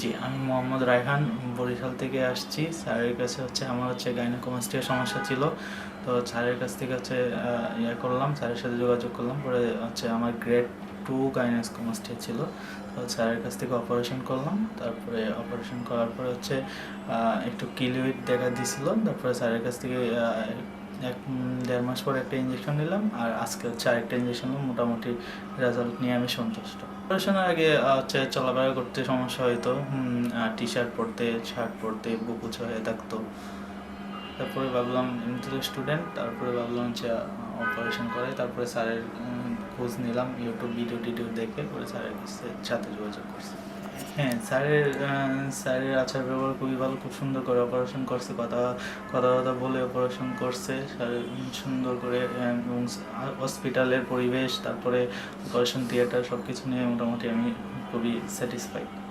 জি, আমি মোহাম্মদ রায়হান, বরিশাল থেকে আসছি। স্যারের কাছে হচ্ছে আমার হচ্ছে গাইনোকোমাস্টিয়ার সমস্যা ছিল। তো স্যারের কাছ থেকে হচ্ছে ইয়ে করলাম, স্যারের সাথে যোগাযোগ করলাম। পরে হচ্ছে আমার গ্রেড টু গাইনোকোমাস্টিয়া ছিল। তো স্যারের কাছ থেকে অপারেশন করলাম। তারপরে অপারেশন করার পরে হচ্ছে একটু কিলিউইড দেখা দিছিল। তারপরে স্যারের কাছ থেকে এক দেড় মাস পরে একটা ইঞ্জেকশন নিলাম, আর আজকে হচ্ছে আরেকটা ইঞ্জেকশন মোটামুটি রেজাল্ট নিয়ে আমি সন্তুষ্ট। অপারেশনের আগে হচ্ছে চলাফেরা করতে সমস্যা হতো টি শার্ট পরতে শার্ট পরতে বুকুচ হয়ে থাকতো। তারপরে ভাবলাম এমনি তো স্টুডেন্ট তারপরে ভাবলাম হচ্ছে অপারেশন করে তারপরে স্যারের খোঁজ নিলাম ইউটিউব ভিডিও টিডিও দেখে, পরে স্যারের সাথে যোগাযোগ করছি। হ্যাঁ স্যারের স্যারের আচার ব্যবহার খুবই ভালো, খুব সুন্দর করে অপারেশন করছে, কথা কথা কথা বলে অপারেশন করছে, স্যার সুন্দর করে এবং হসপিটালের পরিবেশ, তারপরে অপারেশন থিয়েটার সব কিছু নিয়ে মোটামুটি আমি খুবই স্যাটিসফাইড